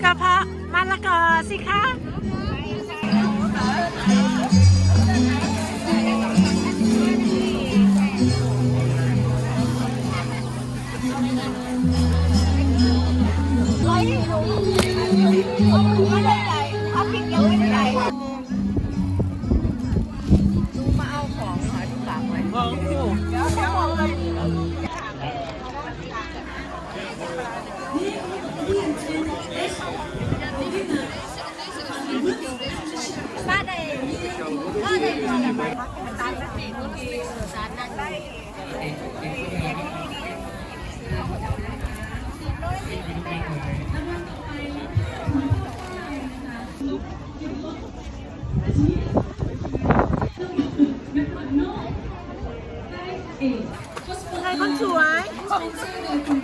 สวยก็เพราะมะละกอสิคะ ใครคนสวย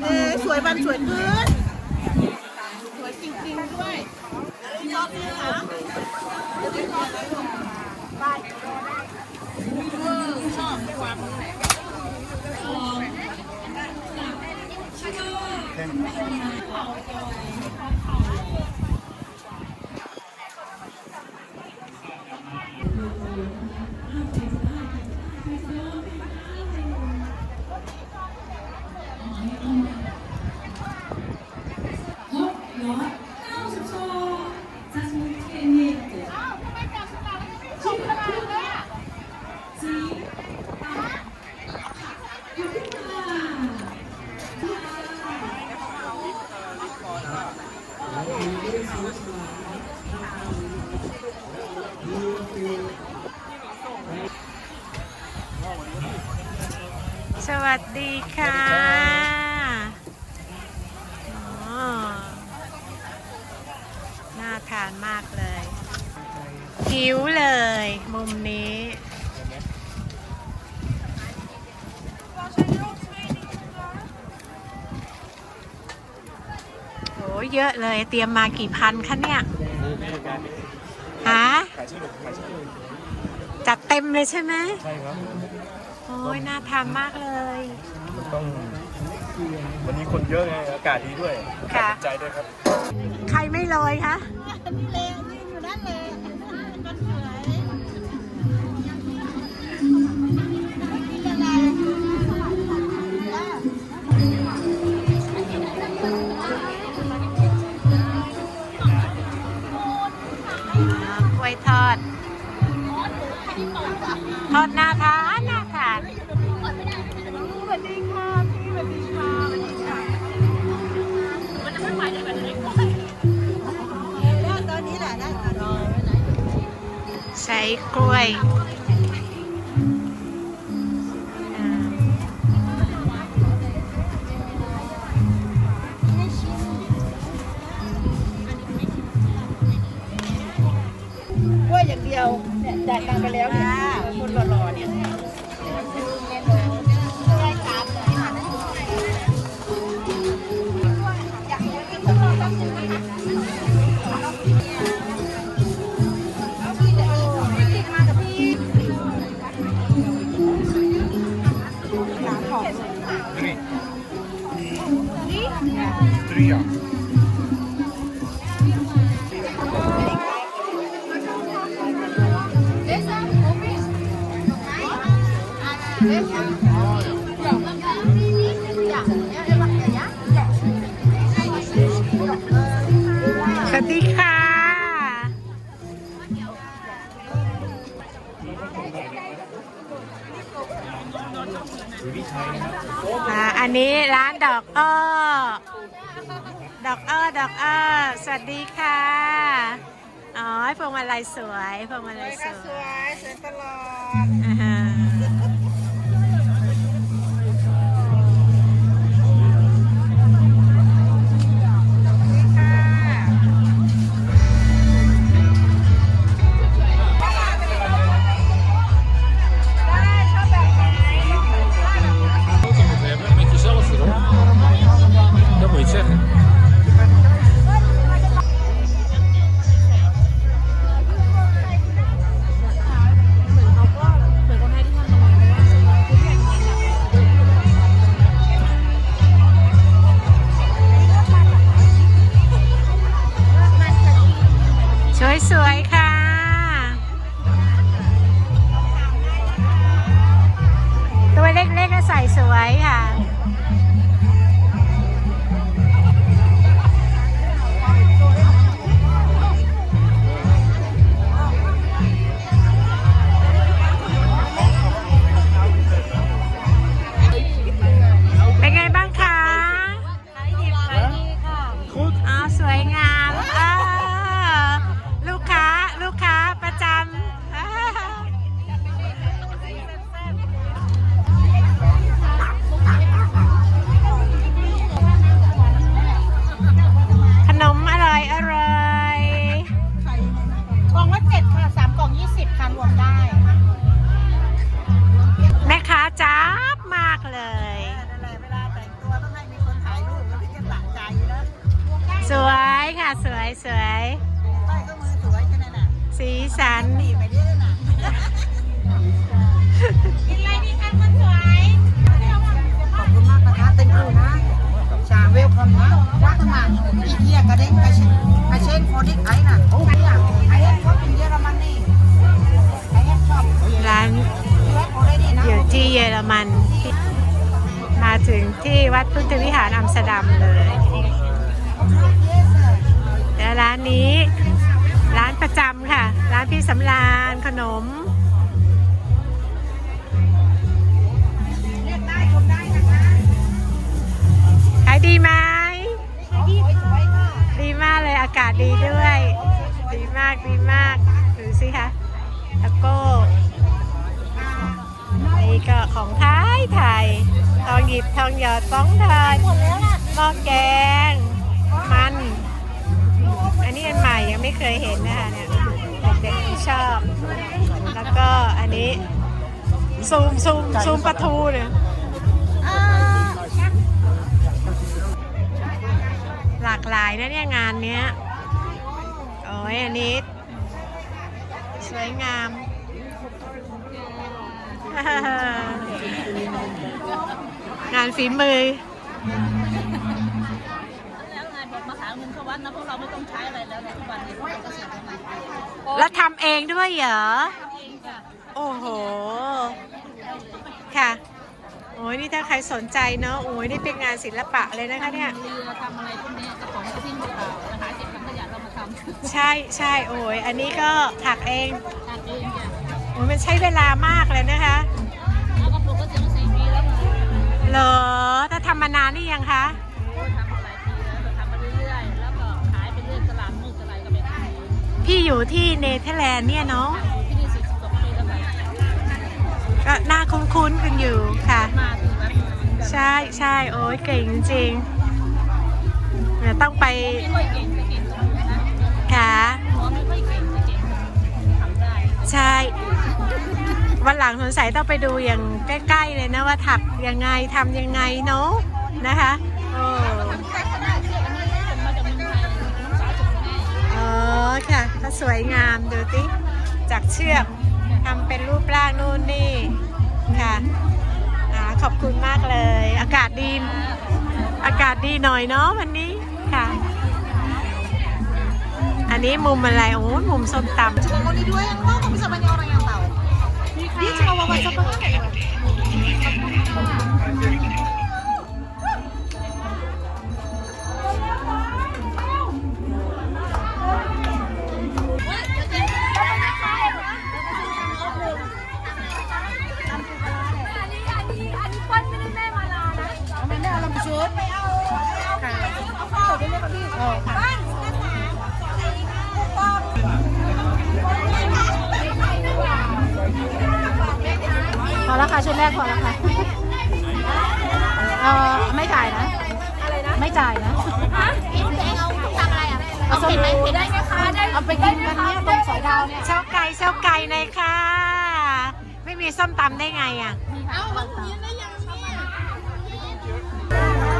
เออสวยวันสวยขึ้น สวยจริงๆด้วยชอบนี่นะสวัสดี ค่ะอ๋อน่าทานมากเลยหิวเลย มุมนี้โหเยอะเลย เตรียมมากี่พันคะเนี่ยฮะขายชื่อหนึ่งขายชื่อหนึ่งจัดเต็มเลยใช่ไหมใช่ครับโอ้ยน่าทานมากเลย มันต้อง วันนี้คนเยอะไงอากาศดีด้วยค่ะตัดสินใจด้วยครับ ใครไม่โรยคะ นี่เลยยืนอยู่นั่นเลยมันสวยกินอะไรกล้วยทอด ทอดน่าทานน่าทานส วัสดีค่ะพี่สวัสดีค่ะสวัสดีค่ะได้ตอนนี้แหละได้ตอนนี้ใช้กล้วยกล้วยอย่างเดียวเนี่ยจ่ายตังค์ไปแล้วเนี่ยคนหล่อๆเนี่ย Tria. สวัสดีค่ะอ่าอันนี้ร้านดอกอ้อ ดอกอ้อสวัสดีค่ะ อ๋อพวงมาลัยสวยพวงมาลัยสวยสวยสวยตลอดอ่าฮะามกล่องยี่สิบค่ะรวมได้ แม่ค้าจับมากเลย นั่นแหละเวลาแต่งตัวต้องให้มีคนถ่ายรูปแล้วถึงจะสะใจนะสวยค่ะสวยสวยใต้ก็มือสวยแค่นั้นน่ะสีสัน ตีไปดิน่ะกินอะไรดีคะคนสวยขอบคุณมากนะคะเต็งคูนะชาเวลคอมนะว่าทำไมอีเทียกระเด้งกระเชนกระเชนโคดิกไอ้น่ะไอ้อะไอ้ชอบกินเยอรมันนี่ไอ้ชอบ ร้านแรกโอได้ดีนะอยู่ที่เยอรมัน มาถึงที่วัดพุทธวิหารอัมสเตอร์ดัมเลยและร้านนี้ร้านประจำค่ะ ร้านพี่สำราญขนม องหยองหยอดต้องไทยหมดแล้วล่ะหม้อแกง มัน อันนี้อันใหม่ยังไม่เคยเห็นนะคะเนี่ยเด็กๆที่ชอบ แล้วก็อันนี้ซูมซูมซูมปลาทูเนี่ยหลากหลายนะเนี่ยงานเนี้ยโอ้ยอันนี้สวยงาม งานฝีมือ แล้วไงบอกมาหาเงินเข้าวัดนะพวกเราไม่ต้องใช้อะไรแล้วนะทุกวันนี้พวกเราก็เสียเงินมาแล้วทำเองด้วยเหรอ เองจ้ะโอ้โห ค่ะ โอ้ยนี่ถ้าใครสนใจเนาะ โอ้ยนี่เป็นงานศิลปะเลยนะคะเนี่ย เรือทำอะไรพวกเนี้ยกระป๋องกระทิ้งกระเป๋าแล้วหาเก็บถังขยะเรามาทำใช่ใช่โอ้ยอันนี้ก็ถักเองทำเองจ้ะ โอ้ยมันใช้เวลามากเลยนะคะ เหรอถ้าทำมานานนี่ยังคะ โอ้ทำมาหลายปีแล้วทำมาเรื่อยๆ แล้วก็ขายไปเรื่อยตลาดมืดอะไรก็ไม่ขายพี่อยู่ที่เนเธอร์แลนด์เนี่ยเนาะ ที่นี่สี่สิบกว่าปีแล้วค่ะก็น่าคุ้นๆกันอยู่ค่ะ มาถึงแล้วใช่ใช่โอ้ยเก่งจริงๆเดี๋ยวต้องไปไม่ค่อยเก่งแต่เก่งตรงนี้นะค่ะ หัวไม่ค่อยเก่งแต่เก่งทำได้ ใช่ วันหลังสงสัยต้องไปดูอย่างใกล้ๆเลยนะว่าถักยังไงทำยังไงเนาะนะคะโอ้ค่ขนาดเชือกอันนี้ส่งมาจากเมืองไทยน้องสาวส่งมาให้อ๋อค่ะก็สวยงามดูติจากเชือกทำเป็นรูปร่างนู่นนี่ค่ะขอบคุณมากเลย อากาศดี อากาศดีหน่อยเนาะวันนี้ค่ะ อันนี้มุมอะไร โอ้มุมส้มตำ 위에 와봐봐 잠깐 Ờ. พอแล้วค่ะชุดแรกพอแล้วค่ะเออไม่จ่ายนะอะไรนะไม่จ่ายนะเอาสบู่ได้ไหมคะได้เอาไปกินกันเนี่ยตรงสอยดาวเนี่ยเช่าไก่เช่าไก่เลยค่ะ ไม่มีส้มตำได้ไงอะเอาบางทีได้ยังเนี่ยเออ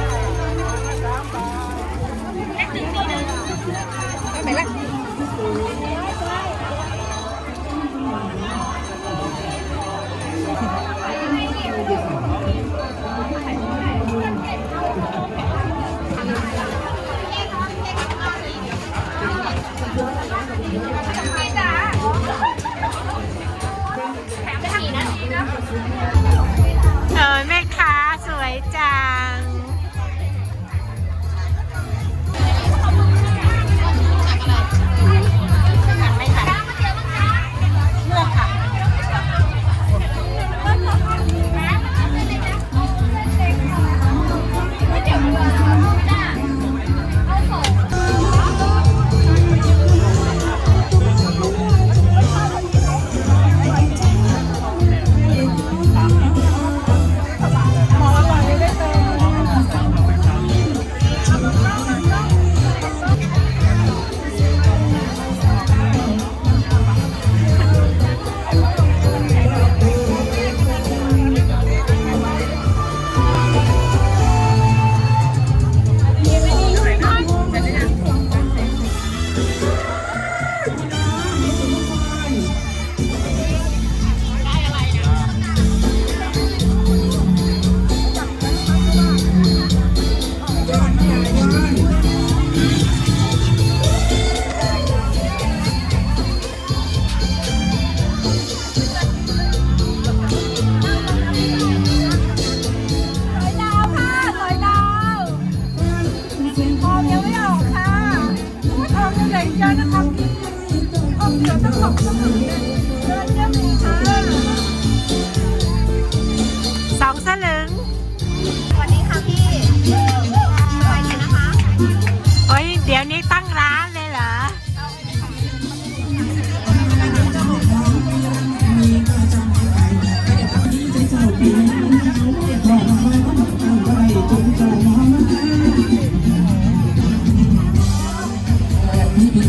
แม่ค้าสวย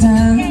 จ